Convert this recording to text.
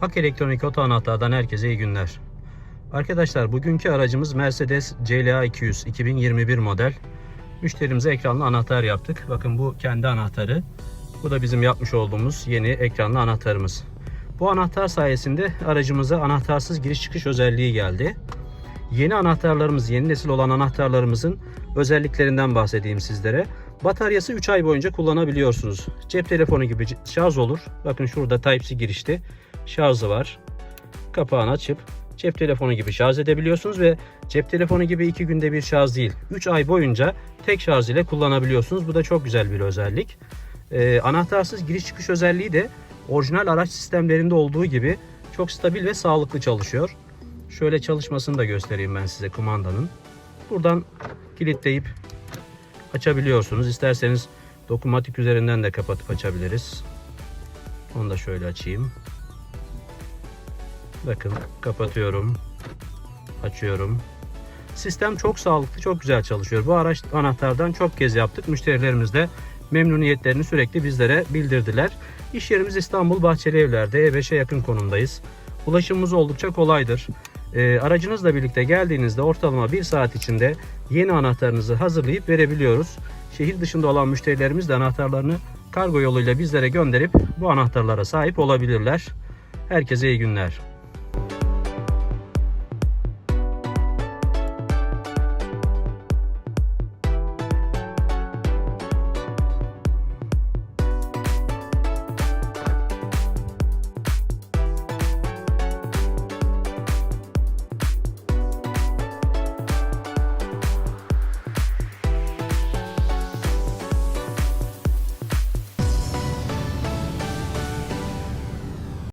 Hak Elektronik Oto Anahtar'dan herkese iyi günler. Arkadaşlar bugünkü aracımız Mercedes CLA 200 2021 model. Müşterimize ekranlı anahtar yaptık. Bakın bu kendi anahtarı. Bu da bizim yapmış olduğumuz yeni ekranlı anahtarımız. Bu anahtar sayesinde aracımıza anahtarsız giriş çıkış özelliği geldi. Yeni anahtarlarımız, yeni nesil olan anahtarlarımızın özelliklerinden bahsedeyim sizlere. Bataryası 3 ay boyunca kullanabiliyorsunuz. Cep telefonu gibi şarj olur. Bakın şurada Type-C girişli şarjı var. Kapağını açıp cep telefonu gibi şarj edebiliyorsunuz ve cep telefonu gibi 2 günde bir şarj değil. 3 ay boyunca tek şarj ile kullanabiliyorsunuz. Bu da çok güzel bir özellik. Ee, anahtarsız giriş çıkış özelliği de orijinal araç sistemlerinde olduğu gibi çok stabil ve sağlıklı çalışıyor. Şöyle çalışmasını da göstereyim ben size kumandanın. Buradan kilitleyip açabiliyorsunuz. İsterseniz dokunmatik üzerinden de kapatıp açabiliriz. Onu da şöyle açayım. Bakın kapatıyorum. Açıyorum. Sistem çok sağlıklı, çok güzel çalışıyor. Bu araç anahtardan çok kez yaptık. Müşterilerimiz de memnuniyetlerini sürekli bizlere bildirdiler. İş yerimiz İstanbul Bahçeli Evler'de E5'e yakın konumdayız. Ulaşımımız oldukça kolaydır. E, aracınızla birlikte geldiğinizde ortalama bir saat içinde yeni anahtarınızı hazırlayıp verebiliyoruz. Şehir dışında olan müşterilerimiz de anahtarlarını kargo yoluyla bizlere gönderip bu anahtarlara sahip olabilirler. Herkese iyi günler.